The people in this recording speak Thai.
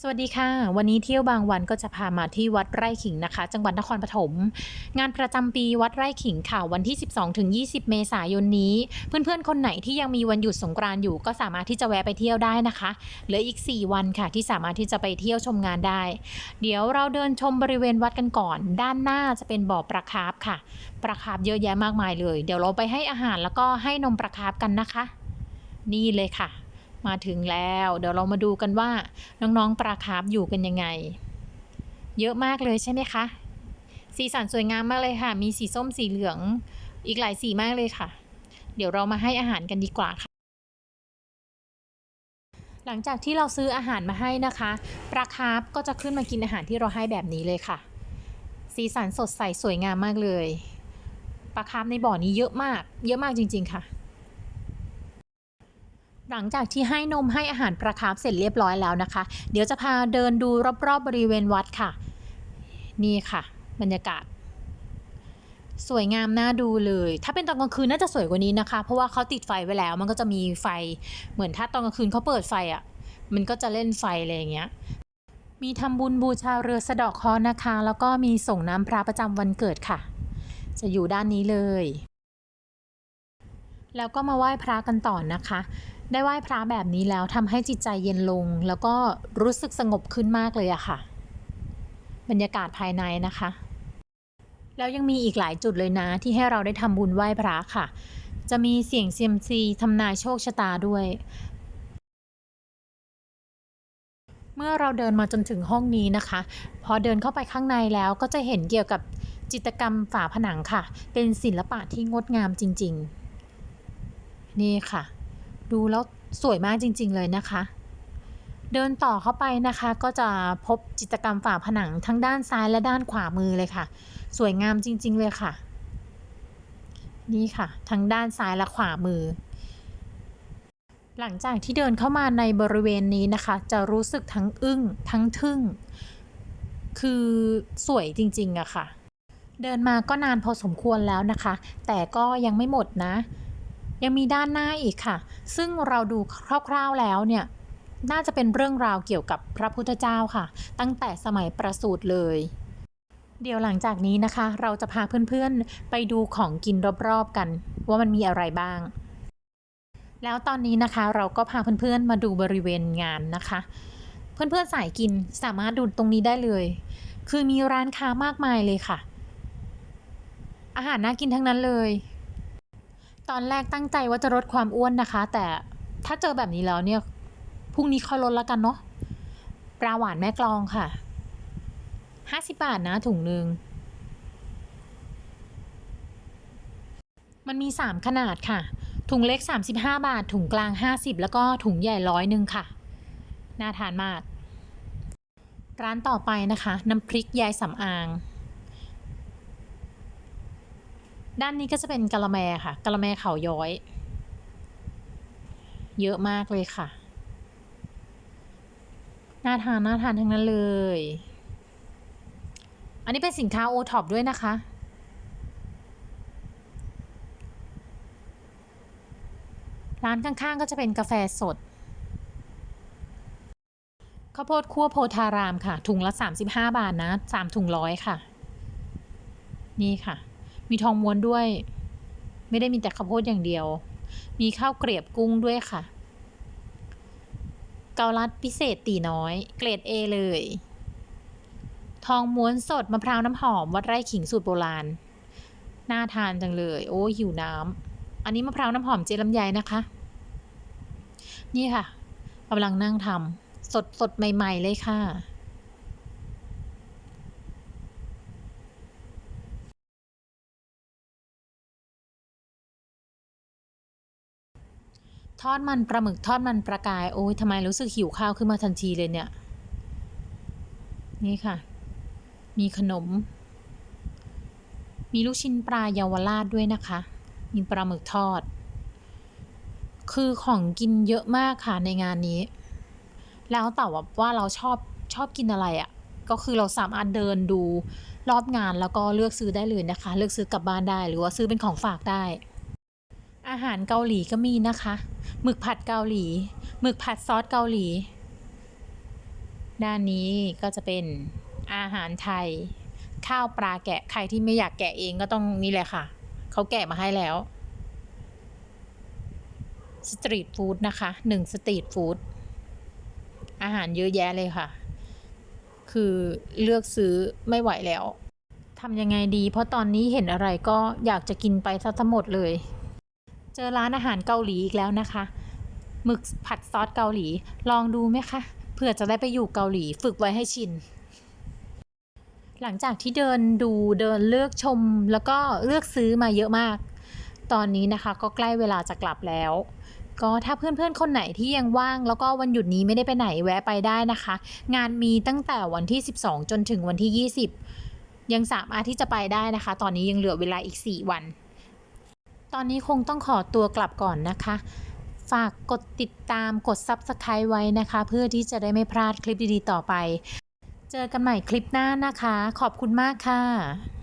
สวัสดีค่ะ วันนี้เที่ยวบางวันก็จะพามาที่วัดไร่ขิงนะคะ จังหวัดนครปฐมงานประจำปีวัดไร่ขิงค่ะวันที่ 12ถึง20 เมษายนนี้ เพื่อนๆคนไหนที่ยังมีวันหยุดสงกรานต์อยู่ ก็สามารถที่จะแวะไปเที่ยวได้นะคะเหลืออีก 4 วันค่ะ ที่สามารถที่จะไปเที่ยวชมงานได้ เดี๋ยวเราเดินชมบริเวณวัดกันก่อน ด้านหน้าจะเป็นบ่อปลาคาร์ฟค่ะปลาคาร์ฟเยอะแยะมากมายเลย เดี๋ยวเราไปให้อาหารแล้วก็ให้นมปลาคาร์ฟกันนะคะ นี่เลยค่ะ มาถึงแล้ว เดี๋ยวเรามาดูกันว่าน้องๆปลาคาร์ฟอยู่กันยังไง เยอะมากเลยใช่ไหมคะ สีสันสวยงามมากเลยค่ะ มีสีส้มสีเหลืองอีกหลายสีมากเลยค่ะ เดี๋ยวเรามาให้อาหารกันดีกว่าค่ะ หลังจากที่เราซื้ออาหารมาให้นะคะปลาคาร์ฟก็จะขึ้นมากินอาหารที่เราให้แบบนี้เลยค่ะ สีสันสดใสสวยงามมากเลยปลาคาร์ฟในบ่อนี้เยอะมาก เยอะมากจริง ๆค่ะ หลังจากที่ให้นมให้อาหารปลาคาร์ฟเสร็จเรียบร้อยแล้วนะคะ เดี๋ยวจะพาเดินดูรอบๆบริเวณวัดค่ะ นี่ค่ะ บรรยากาศ สวยงามน่าดูเลย ถ้าเป็นตอนกลางคืนน่าจะสวยกว่านี้นะคะ เพราะว่าเขาติดไฟไว้แล้ว มันก็จะมีไฟเหมือนถ้าตอนกลางคืนเขาเปิดไฟอะ่ะ มันก็จะเล่นไฟอะไรอย่างเงี้ยมีทำบุญบูชาเรือสะดอกคราะห์นะคะ แล้วก็มีส่งน้ำพระประจำวันเกิดค่ะ จะอยู่ด้านนี้เลย แล้วก็มาไหว้พระกันต่อนะคะได้ไหว้พระแบบนี้แล้วทำให้จิตใจเย็นลง แล้วก็รู้สึกสงบขึ้นมากเลยอะค่ะ บรรยากาศภายในนะคะ แล้วยังมีอีกหลายจุดเลยนะ ที่ให้เราได้ทำบุญไหว้พระค่ะ จะมีเสียงเซียมซีทำนายโชคชะตาด้วย เมื่อเราเดินมาจนถึงห้องนี้นะคะ พอเดินเข้าไปข้างในแล้วก็จะเห็นเกี่ยวกับจิตกรรมฝาผนังค่ะ เป็นศิลปะที่งดงามจริง ๆ นี่ค่ะ ดูแล้วสวยมากจริง ๆ เลยนะคะ เดินต่อเข้าไปนะคะก็จะพบจิตรกรรมฝาผนังทั้งด้านซ้ายและด้านขวามือเลยค่ะ สวยงามจริง ๆ เลยค่ะ นี่ค่ะ ทั้งด้านซ้ายและขวามือ หลังจากที่เดินเข้ามาในบริเวณนี้นะคะ จะรู้สึกทั้งอึ้งทั้งทึ่ง คือสวยจริง ๆอะค่ะเดินมาก็นานพอสมควรแล้วนะคะ แต่ก็ยังไม่หมดนะ ยังมีด้านหน้าอีกค่ะ ซึ่งเราดูคร่าวๆแล้วเนี่ยน่าจะเป็นเรื่องราวเกี่ยวกับพระพุทธเจ้าค่ะ ตั้งแต่สมัยประสูติเลย เดี๋ยวหลังจากนี้นะคะ เราจะพาเพื่อนๆ ไปดูของกินรอบๆกัน ว่ามันมีอะไรบ้าง แล้วตอนนี้นะคะเราก็พาเพื่อนๆมาดูบริเวณงานนะคะ เพื่อนๆสายกินสามารถดูตรงนี้ได้เลย คือมีร้านค้ามากมายเลยค่ะ อาหารน่ากินทั้งนั้นเลย ตอนแรกตั้งใจว่าจะลดความอ้วนนะคะ แต่ถ้าเจอแบบนี้แล้วเนี่ยพรุ่งนี้ค่อยลดแล้วกันเนาะปลาหวานแม่กลองค่ะห้าสิบบาทนะถุงหนึ่งมันมีสามขนาดค่ะ ถุงเล็ก35บห้าบาท ถุงกลาง50แล้วก็ถุงใหญ่ร้อยหนึ่งค่ะ น่าทานมาก ร้านต่อไปนะคะ น้ำพริกยายสำอาง ด้านนี้ก็จะเป็นกะละแมค่ะกะละแมเขาย้อย เยอะมากเลยค่ะ น่าทานน่าทานทั้งนั้นเลย อันนี้เป็นสินค้าโอท็อปด้วยนะคะ ร้านข้างๆก็จะเป็นกาแฟสดข้าวโพดคั่วโพธารามค่ะ ถุงละ 35 บาทนะ 3 ถุงร้อยค่ะ นี่ค่ะ มีทองม้วนด้วย ไม่ได้มีแต่ข้าวโพดอย่างเดียว มีข้าวเกรียบกุ้งด้วยค่ะ เกาลัดพิเศษตีน้อย เกรด A เลย ทองม้วนสดมะพร้าวน้ำหอม วัดไร่ขิงสูตรโบราณ น่าทานจังเลย โอ้หิวน้ำอันนี้มะพร้าวน้ำหอมเจลำไยนะคะ นี่ค่ะกำลังนั่งทำสดสดใหม่ ๆ เลยค่ะ ทอดมันปลาหมึกทอดมันปลากาย โอ้ยทำไมรู้สึกหิวข้าวขึ้นมาทันทีเลยเนี่ย นี่ค่ะ มีขนม มีลูกชิ้นปลาเยาวราชด้วยนะคะ มีปลาหมึกทอด คือของกินเยอะมากค่ะในงานนี้ แล้วแต่ว่าว่าเราชอบชอบกินอะไรอะ่ะ ก็คือเราสามารถเดินดูรอบงานแล้วก็เลือกซื้อได้เลยนะคะ เลือกซื้อกลับบ้านได้ หรือว่าซื้อเป็นของฝากได้ อาหารเกาหลีก็มีนะคะ หมึกผัดเกาหลี หมึกผัดซอสเกาหลี ด้านนี้ก็จะเป็นอาหารไทย ข้าวปลาแกะ ใครที่ไม่อยากแกะเองก็ต้องนี่แหละค่ะ เขาแกะมาให้แล้ว สตรีทฟู้ดนะคะหนึ่งสตรีทฟู้ด อาหารเยอะแยะเลยค่ะ คือเลือกซื้อไม่ไหวแล้วทำยังไงดี เพราะตอนนี้เห็นอะไรก็อยากจะกินไปซะทั้งหมดเลย เจอร้านอาหารเกาหลีอีกแล้วนะคะ หมึกผัดซอสเกาหลี ลองดูไหมคะเผื่อจะได้ไปอยู่เกาหลีฝึกไว้ให้ชิน หลังจากที่เดินดูเดินเลือกชมแล้วก็เลือกซื้อมาเยอะมาก ตอนนี้นะคะก็ใกล้เวลาจะกลับแล้ว ก็ถ้าเพื่อนๆคนไหนที่ยังว่าง แล้วก็วันหยุดนี้ไม่ได้ไปไหนแวะไปได้นะคะ งานมีตั้งแต่วันที่ 12 จนถึงวันที่ 20 ยังสามารถที่จะไปได้นะคะ ตอนนี้ยังเหลือเวลาอีก 4 วัน ตอนนี้คงต้องขอตัวกลับก่อนนะคะ ฝากกดติดตามกด Subscribe ไว้นะคะ เพื่อที่จะได้ไม่พลาดคลิปดีๆต่อไป เจอกันใหม่คลิปหน้านะคะ ขอบคุณมากค่ะ